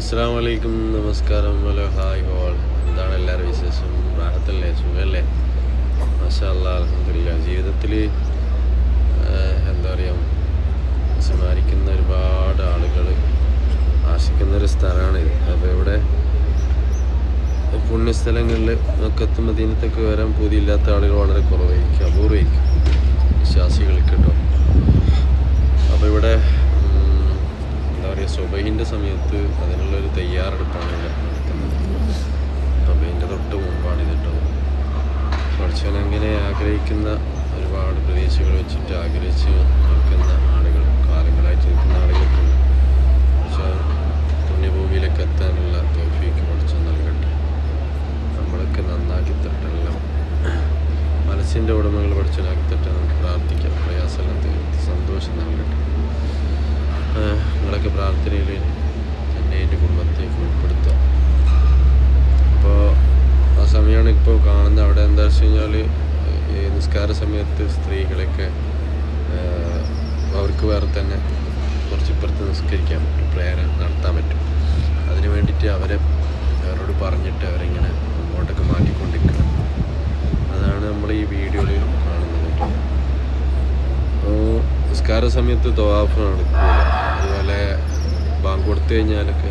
അസ്സാം വലൈക്കും നമസ്കാരം ഹലോ ഹായ് ഹോൾ. എന്താണ് എല്ലാവരും വിശേഷം? റാഹത്തല്ലേ? സുഖമല്ലേ? മാഷാ അല്ലാ അലഹമില്ല ജീവിതത്തിൽ എന്താ പറയുക സ്മാരിക്കുന്ന ഒരുപാട് ആളുകൾ ആശിക്കുന്ന ഒരു സ്ഥലമാണ് ഇത് അപ്പോൾ ഇവിടെ പുണ്യസ്ഥലങ്ങളിൽ ഒക്കെ എത്തുമ്പോൾ മദീനത്തൊക്കെ വരാൻ പൂതിയില്ലാത്ത ആളുകൾ വളരെ കുറവായിരിക്കും അപൂർവമായിരിക്കും വിശ്വാസികൾക്ക് കേട്ടോ അപ്പോൾ ഇവിടെ ഉം, സുബൈന്റെ സമയത്ത് അതിനുള്ളൊരു തയ്യാറെടുപ്പാണ് സുബൈന്റെ തൊട്ട് മുമ്പാണ് ഇതിട്ടത് പഠിച്ചവൻ അങ്ങനെ ആഗ്രഹിക്കുന്ന ഒരുപാട് പ്രതീക്ഷകൾ വെച്ചിട്ട് ആഗ്രഹിച്ച് നിൽക്കുന്ന ആളുകൾ കാലങ്ങളായിട്ട് നിൽക്കുന്ന ആളുകൾക്കും പക്ഷേ പുണ്യഭൂമിയിലേക്ക് എത്താനുള്ള തോഫിക്ക് പഠിച്ചു നൽകട്ടെ. നമ്മളൊക്കെ നന്നാക്കി തട്ടെല്ലാം മനസ്സിന്റെ ഉടമകൾ പഠിച്ചനാക്കി തട്ടെ നമുക്ക് പ്രാർത്ഥിക്കാം. പ്രയാസമെല്ലാം. നിങ്ങളൊക്കെ പ്രാർത്ഥനയിൽ എന്നെ എന്റെ കുടുംബത്തേക്ക് ഉൾപ്പെടുത്തുക. അപ്പോൾ ആ സമയമാണ് ഇപ്പോൾ കാണുന്നത്. അവിടെ എന്താ വെച്ച് കഴിഞ്ഞാൽ നിസ്കാര സമയത്ത് സ്ത്രീകളൊക്കെ അവർക്ക് വേറെ തന്നെ കുറച്ച് ഇപ്പുറത്ത് നിസ്കരിക്കാൻ പറ്റും പ്രേയർ നടത്താൻ പറ്റും. അതിന് വേണ്ടിയിട്ട് അവരെ അവരോട് പറഞ്ഞിട്ട് അവരിങ്ങനെ അങ്ങോട്ടൊക്കെ മാറ്റിക്കൊണ്ടിരിക്കണം. അതാണ് നമ്മൾ ഈ വീഡിയോയിൽ കാണുന്നത് നിസ്കാര സമയത്ത് തൊവാഫ് അതുപോലെ ബാങ്ക് കൊടുത്തു കഴിഞ്ഞാലൊക്കെ